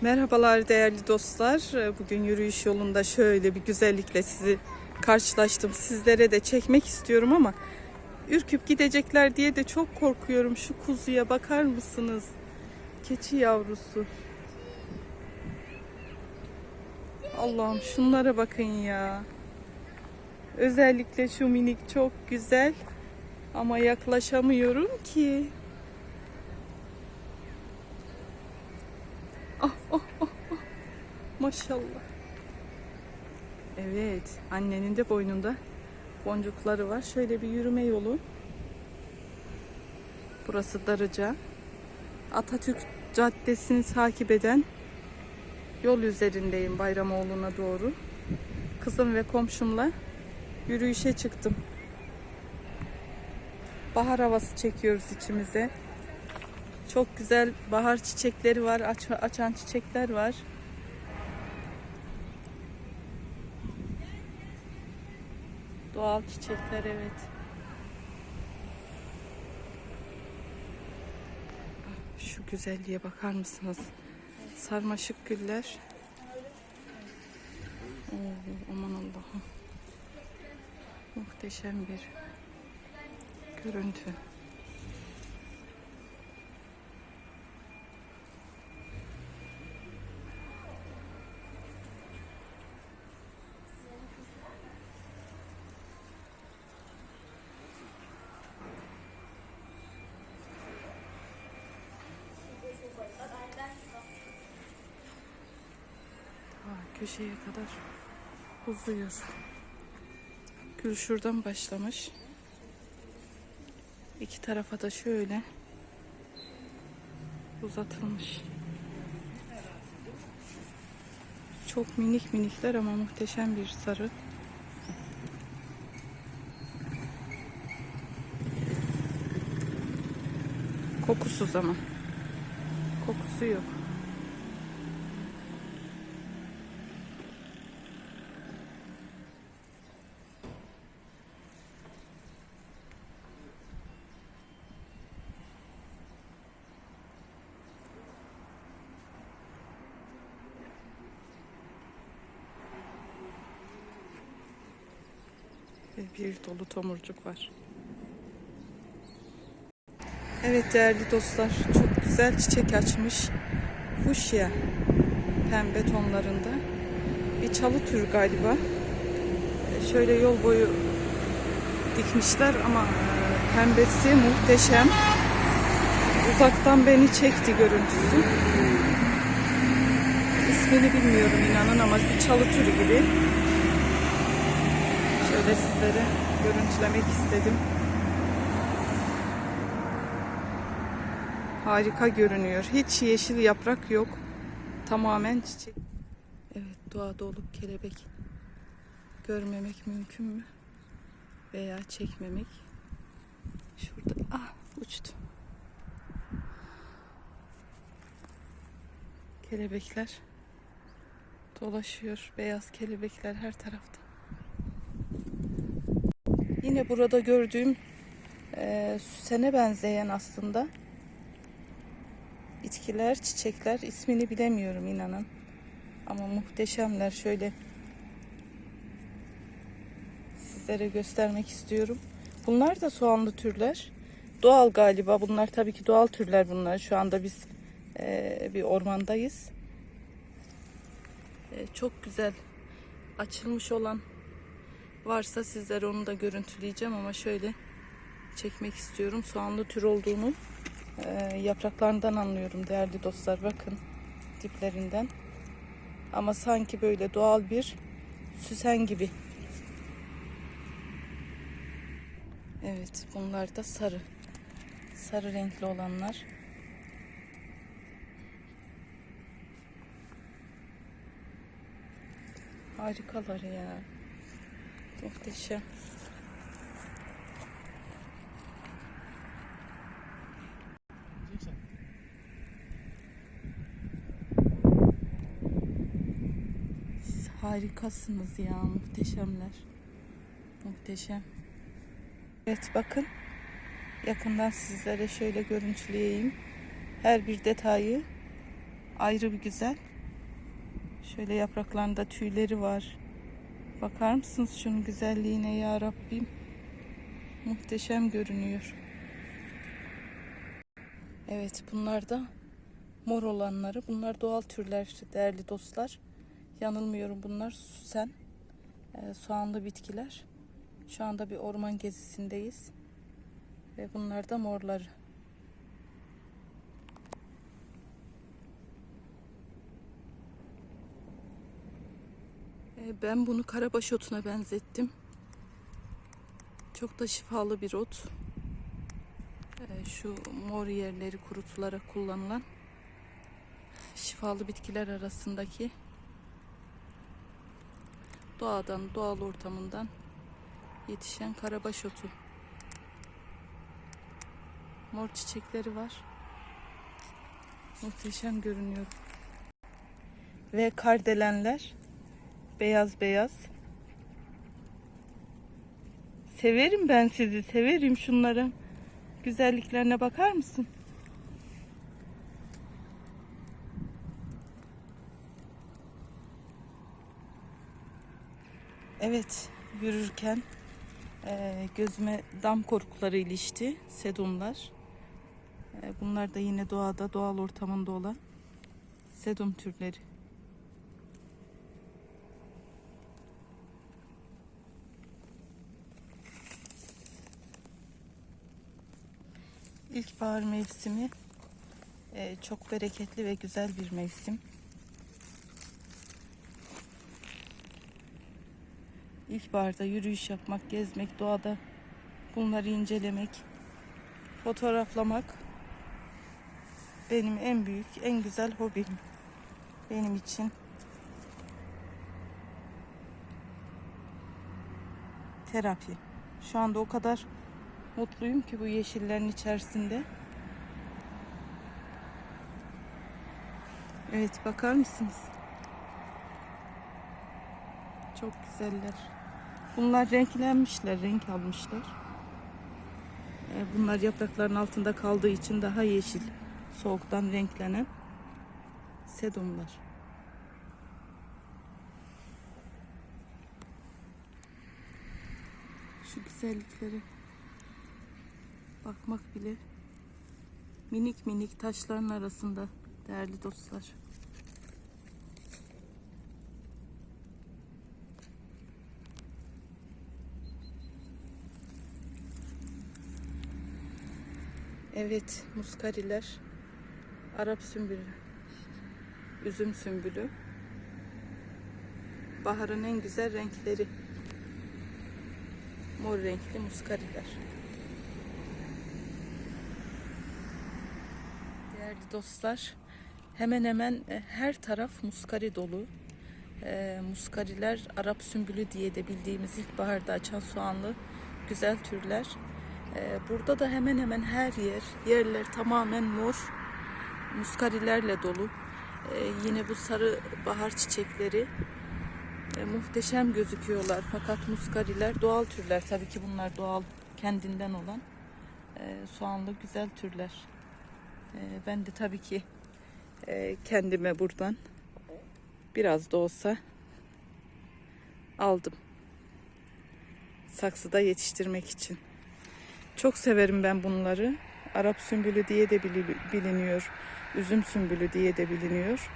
Merhabalar değerli dostlar. Bugün yürüyüş yolunda şöyle bir güzellikle sizi karşılaştım. Sizlere de çekmek istiyorum ama ürküp gidecekler diye de çok korkuyorum. Şu kuzuya bakar mısınız? Keçi yavrusu. Allah'ım şunlara bakın ya. Özellikle şu minik çok güzel. Ama yaklaşamıyorum ki. Ah, ah, ah, ah. Maşallah. Evet, annenin de boynunda boncukları var. Şöyle bir yürüme yolu. Burası Darıca. Atatürk Caddesi'ni takip eden yol üzerindeyim Bayramoğlu'na doğru. Kızım ve komşumla yürüyüşe çıktım. Bahar havası çekiyoruz içimize. Çok güzel bahar çiçekleri var, aç, açan çiçekler var. Doğal çiçekler evet. Şu güzelliğe bakar mısınız? Sarmaşık güller. Oo, aman Allah'ım. Muhteşem bir görüntü. Köşeye kadar uzuyor. Gül şuradan başlamış. İki tarafa da şöyle uzatılmış. Çok minik minikler ama muhteşem bir sarı. Kokusuz ama. Kokusu yok. Ve bir dolu tomurcuk var. Evet değerli dostlar, çok güzel çiçek açmış. Fuşya pembe tonlarında. Bir çalı türü galiba. Şöyle yol boyu dikmişler ama e, pembesi muhteşem. Uzaktan beni çekti görüntüsü. İsmini bilmiyorum inanın ama bir çalı türü gibi. Şöyle sizlere görüntülemek istedim. Harika görünüyor. Hiç yeşil yaprak yok. Tamamen çiçek. Evet doğada olup kelebek görmemek mümkün mü? Veya çekmemek. Şurada ah uçtu. Kelebekler dolaşıyor. Beyaz kelebekler her tarafta. Yine burada gördüğüm e, süsene benzeyen aslında bitkiler, çiçekler ismini bilemiyorum inanın. Ama muhteşemler. Şöyle sizlere göstermek istiyorum. Bunlar da soğanlı türler. Doğal galiba. Bunlar tabii ki doğal türler bunlar. Şu anda biz e, bir ormandayız. E, çok güzel açılmış olan varsa sizlere onu da görüntüleyeceğim ama şöyle çekmek istiyorum. Soğanlı tür olduğunu e, yapraklarından anlıyorum değerli dostlar. Bakın diplerinden. Ama sanki böyle doğal bir süsen gibi. Evet bunlar da sarı. Sarı renkli olanlar. Harikalar ya. Muhteşem. Siz harikasınız ya. Muhteşemler. Muhteşem. Evet bakın. Yakından sizlere şöyle görüntüleyeyim. Her bir detayı ayrı bir güzel. Şöyle yapraklarında tüyleri var. Bakar mısınız şunun güzelliğine ya Rabbim? Muhteşem görünüyor. Evet bunlar da mor olanları. Bunlar doğal türler değerli dostlar. Yanılmıyorum bunlar süsen e, soğanlı bitkiler. Şu anda bir orman gezisindeyiz. Ve bunlar da morları. E, ben bunu karabaş otuna benzettim. Çok da şifalı bir ot. E, şu mor yerleri kurutularak kullanılan şifalı bitkiler arasındaki doğadan, doğal ortamından yetişen karabaş otu. Mor çiçekleri var. Muhteşem görünüyor. Ve kardelenler beyaz beyaz. Severim ben sizi, severim şunların güzelliklerine bakar mısın? Evet, yürürken eee, gözüme dam korkuları ilişti, sedumlar. Eee, bunlar da yine doğada, doğal ortamında olan sedum türleri. İlkbahar mevsimi eee, çok bereketli ve güzel bir mevsim. İlkbaharda yürüyüş yapmak, gezmek, doğada bunları incelemek, fotoğraflamak benim en büyük, en güzel hobim. Benim için. Terapi. Şu anda o kadar mutluyum ki bu yeşillerin içerisinde. Evet bakar mısınız? Çok güzeller. Bunlar renklenmişler, renk almışlar. Ee, Bunlar yaprakların altında kaldığı için daha yeşil, soğuktan renklenen sedumlar. Şu güzelliklere bakmak bile minik minik taşların arasında değerli dostlar. Evet, muskariler, Arap sümbülü, üzüm sümbülü. Baharın en güzel renkleri. Mor renkli muskariler. Değerli dostlar, hemen hemen e, her taraf muskari dolu. E, muskariler Arap sümbülü diye de bildiğimiz ilkbaharda açan soğanlı güzel türler. E, burada da hemen hemen her yer, yerler tamamen mor muskarilerle dolu. E, yine bu sarı bahar çiçekleri e, muhteşem gözüküyorlar. Fakat muskariler doğal türler. Tabii ki bunlar doğal kendinden olan e, soğanlı güzel türler. E, ben de tabii ki e, kendime buradan biraz da olsa aldım. Saksıda yetiştirmek için. Çok severim ben bunları. Arap sümbülü diye de bili- biliniyor. Üzüm sümbülü diye de biliniyor.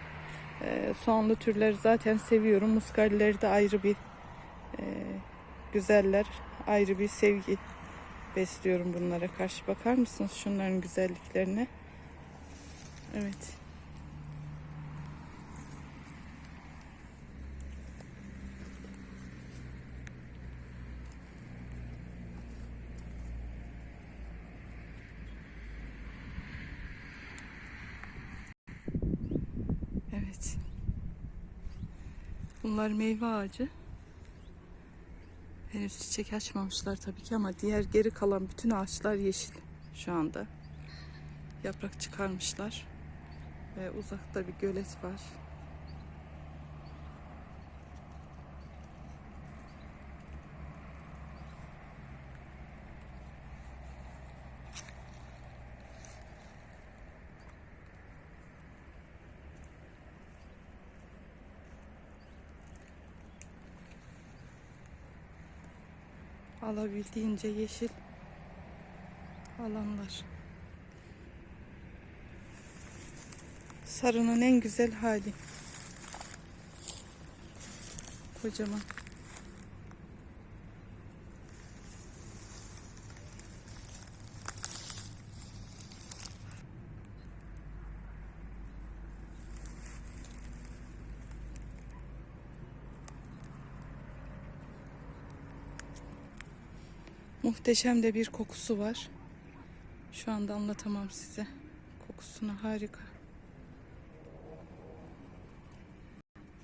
Ee, soğanlı türleri zaten seviyorum. Muskarileri de ayrı bir e, güzeller. Ayrı bir sevgi besliyorum bunlara karşı. Bakar mısınız şunların güzelliklerine? Evet. Evet. Bunlar meyve ağacı. Henüz çiçek açmamışlar tabii ki ama diğer geri kalan bütün ağaçlar yeşil şu anda. Yaprak çıkarmışlar. Ve uzakta bir gölet var. alabildiğince yeşil alanlar. Sarının en güzel hali. Kocaman. Muhteşem de bir kokusu var. Şu anda anlatamam size. Kokusunu harika.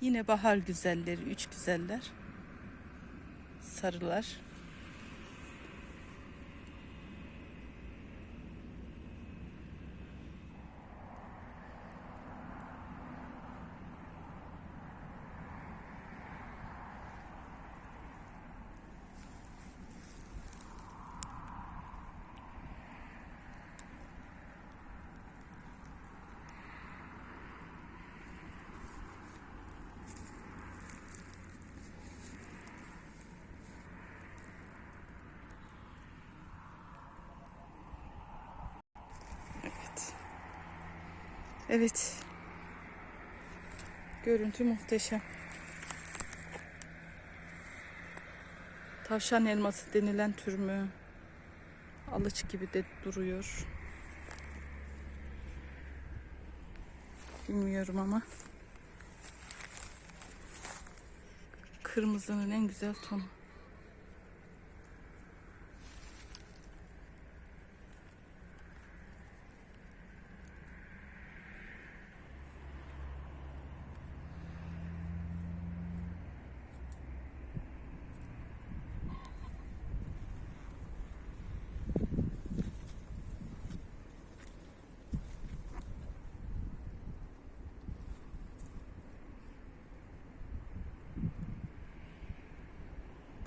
Yine bahar güzelleri, üç güzeller. Sarılar. Evet. Görüntü muhteşem. Tavşan elması denilen tür mü? Alıç gibi de duruyor. Bilmiyorum ama. Kırmızının en güzel tonu.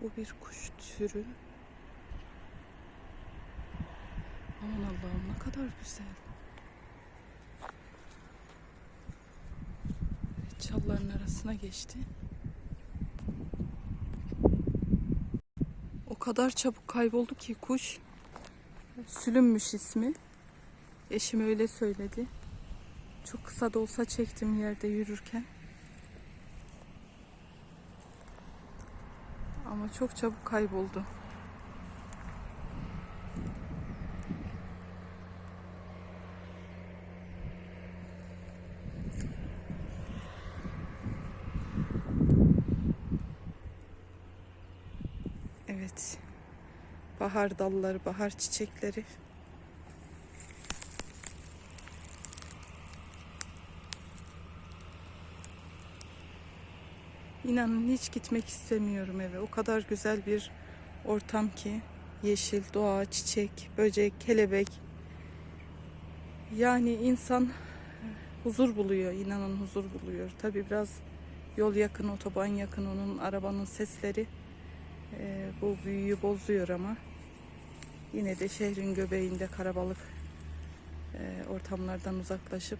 Bu bir kuş türü. Aman Allah'ım ne kadar güzel. Çalların arasına geçti. O kadar çabuk kayboldu ki kuş. Sülünmüş ismi. Eşim öyle söyledi. Çok kısa da olsa çektim yerde yürürken. Ama çok çabuk kayboldu. Evet. Bahar dalları, bahar çiçekleri. İnanın hiç gitmek istemiyorum eve. O kadar güzel bir ortam ki. Yeşil, doğa, çiçek, böcek, kelebek. Yani insan huzur buluyor. inanın huzur buluyor. Tabi biraz yol yakın, otoban yakın onun arabanın sesleri e, bu büyüyü bozuyor ama yine de şehrin göbeğinde karabalık e, ortamlardan uzaklaşıp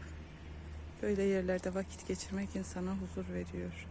böyle yerlerde vakit geçirmek insana huzur veriyor.